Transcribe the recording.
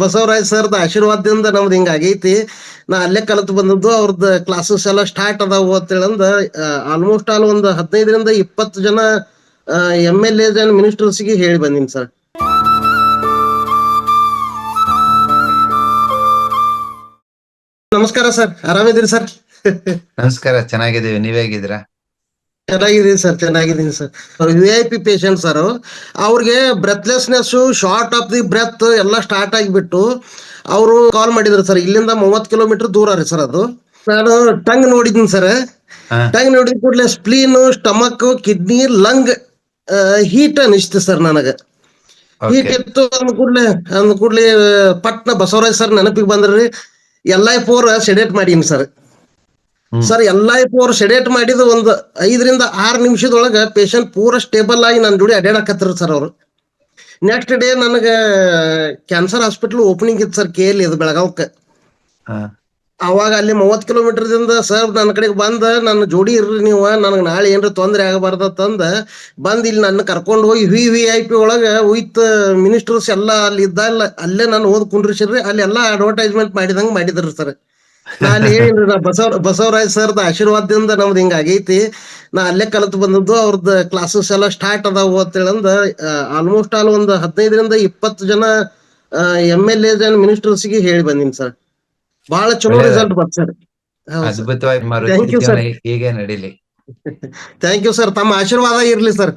ಬಸವರಾಜ್ ಸರ್ದ ಆಶೀರ್ವಾದದಿಂದ ನಮ್ದು ಹಿಂಗ ಆಗೈತಿ. ನಾ ಅಲ್ಲೇ ಕಲಿತು ಬಂದದ್ದು ಅವ್ರದ್ದು ಕ್ಲಾಸಸ್ ಎಲ್ಲ ಸ್ಟಾರ್ಟ್ ಅದಾವು ಅಂತೇಳಂದ ಆಲ್ಮೋಸ್ಟ್ ಆಲ್ ಒಂದು ಹದಿನೈದರಿಂದ ಇಪ್ಪತ್ತು ಜನ ಎಂ ಎಲ್ ಎ ಜನ ಮಿನಿಸ್ಟರ್ಸ್ಗೆ ಹೇಳಿ ಬಂದೀನಿ ಸರ್ ನಮಸ್ಕಾರ ಸರ್ ಆರಾಮಿದ್ದೀರಿ ಸರ್ ನಮಸ್ಕಾರ, ಚೆನ್ನಾಗಿದ್ದೀವಿ. ನೀವ್ ಹೇಗಿದ್ದೀರಾ? ಚೆನ್ನಾಗಿದ್ದೀನಿ ಸರ್ ಚೆನ್ನಾಗಿದ್ದೀನಿ sir. V I P patient sir ಅವ್ರಿಗೆ breathlessness short of the breath ಎಲ್ಲ ಸ್ಟಾರ್ಟ್ ಆಗಿಬಿಟ್ಟು ಅವರು ಕಾಲ್ ಮಾಡಿದ್ರು ಸರ್. ಇಲ್ಲಿಂದ ಮೂವತ್ತು ಕಿಲೋಮೀಟರ್ ದೂರ ರೀ ಸರ್ ಅದು. ನಾನು ಟಂಗ್ ನೋಡಿದ್ದೀನಿ ಸರ್. ಟಂಗ್ ನೋಡಿದ ಕೂಡಲೇ spleen stomach kidney lung heat ಅನಿಸ್ತು ಸರ್ ನನಗೆ. ಹೀಟ್ ಇತ್ತು ಅಂದ ಕೂಡಲೇ ಅಂದ ಕೂಡಲೇ ಪಟ್ನ ಬಸವರಾಜ್ ಸರ್ ನೆನಪಿಗೆ ಬಂದ್ರಿ ಎಲ್ ಐ ಫೋರ್ ಸೆಡೆಟ್ ಮಾಡೀನಿ ಸರ್. ಸರ್ ಎಲ್ಲಾ ಅವ್ರು ಸೆಡೇಟ್ ಮಾಡಿದ ಒಂದು ಐದರಿಂದ ಆರು ನಿಮಿಷದೊಳಗ ಪೇಷಂಟ್ ಪೂರ ಸ್ಟೇಬಲ್ ಆಗಿ ನನ್ನ ಜೋಡಿ ಅಡ್ಡಾಡಕತ್ತಿರ ಸರ್ ಅವರು. ನೆಕ್ಸ್ಟ್ ಡೇ ನನಗೆ ಕ್ಯಾನ್ಸರ್ ಹಾಸ್ಪಿಟಲ್ ಓಪನಿಂಗ್ ಇತ್ತು ಸರ್ ಕೆ ಎಲ್ ಇದು ಬೆಳಗಾವಕ್ಕೆ. ಅವಾಗ ಅಲ್ಲಿ ಮೂವತ್ತು ಕಿಲೋಮೀಟರ್ದಿಂದ ಸರ್ ನನ್ನ ಕಡೆಗೆ ಬಂದ ನನ್ನ ಜೋಡಿ ಇರ್ರಿ ನೀವು ನನಗೆ ನಾಳೆ ಏನ್ರ ತೊಂದರೆ ಆಗಬಾರ್ದ ತಂದ ಬಂದ್ ಇಲ್ಲಿ ನನ್ನ ಕರ್ಕೊಂಡು ಹೋಗಿ ವಿ ವಿ ಐ ಪಿ ಒಳಗ ವಿತ್ ಮಿನಿಸ್ಟರ್ಸ್ ಎಲ್ಲ ಅಲ್ಲಿ ಇದ್ದ ಅಲ್ಲೇ ನಾನು ಓದ್ ಕುಂಡ್ರಿಸಿರ್ರಿ ಅಲ್ಲಿ ಎಲ್ಲಾ ಅಡ್ವರ್ಟೈಸ್ಮೆಂಟ್ ಮಾಡಿದಂಗ್ ಮಾಡಿದ್ರಿ ಸರ್. ನಾನು ಹೇಳಿನ್ರಿ ನಾ ಬಸವ ಬಸವರಾಜ್ ಸರ್ದ ಆಶೀರ್ವಾದದಿಂದ ನಮ್ದು ಹಿಂಗ ಆಗೈತಿ ನಾ ಅಲ್ಲೇ ಕಲಿತು ಬಂದದ್ದು ಅವ್ರದ್ದು ಕ್ಲಾಸಸ್ ಎಲ್ಲ ಸ್ಟಾರ್ಟ್ ಅಂತ ಅಂತೇಳಂದ ಆಲ್ಮೋಸ್ಟ್ ಆಲ್ ಒಂದ್ ಹದಿನೈದರಿಂದ ಇಪ್ಪತ್ತು ಜನ ಎಂ ಎಲ್ ಎ ಜನ ಮಿನಿಸ್ಟರ್ಸ್ಗೆ ಹೇಳಿ ಬಂದಿನಿ ಸರ್ ಬಹಳ ಚಲೋ. ರಿಸಲ್ಟ್ ಬಂತು ಸರ್ ಅದ್ಭುತವಾಗಿ. ಹೀಗೆ ನಡೀಲಿ. ಥ್ಯಾಂಕ್ ಯು ಸರ್ ತಮ್ಮ ಆಶೀರ್ವಾದ ಇರ್ಲಿ ಸರ್